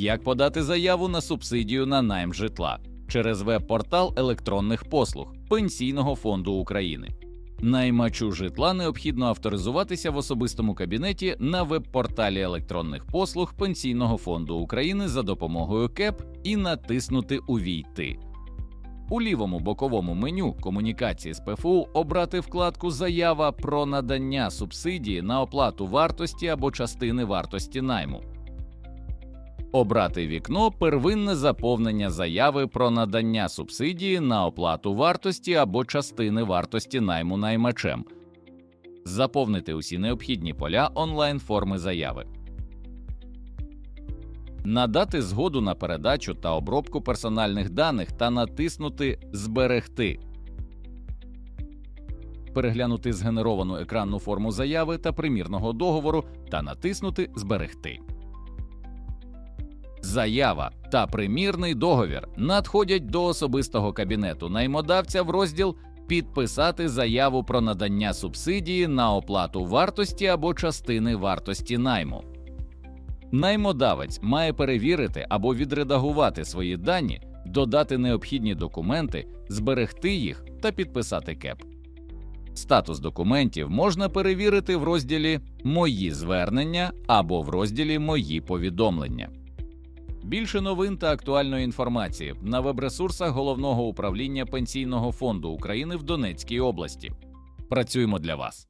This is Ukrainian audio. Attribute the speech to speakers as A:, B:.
A: Як подати заяву на субсидію на найм житла через веб-портал електронних послуг Пенсійного фонду України. Наймачу житла необхідно авторизуватися в особистому кабінеті на веб-порталі електронних послуг Пенсійного фонду України за допомогою КЕП і натиснути Увійти. У лівому боковому меню комунікації з ПФУ обрати вкладку Заява про надання субсидії на оплату вартості або частини вартості найму. Обрати вікно Первинне заповнення заяви про надання субсидії на оплату вартості або частини вартості найму наймачем. Заповнити усі необхідні поля онлайн форми заяви. Надати згоду на передачу та обробку персональних даних та натиснути Зберегти. Переглянути згенеровану екранну форму заяви та примірного договору та натиснути Зберегти. Заява та примірний договір надходять до особистого кабінету наймодавця в розділ Підписати заяву про надання субсидії на оплату вартості або частини вартості найму. Наймодавець має перевірити або відредагувати свої дані, додати необхідні документи, зберегти їх та підписати КЕП. Статус документів можна перевірити в розділі Мої звернення або в розділі Мої повідомлення. Більше новин та актуальної інформації на веб-ресурсах головного управління Пенсійного фонду України в Донецькій області. Працюємо для вас.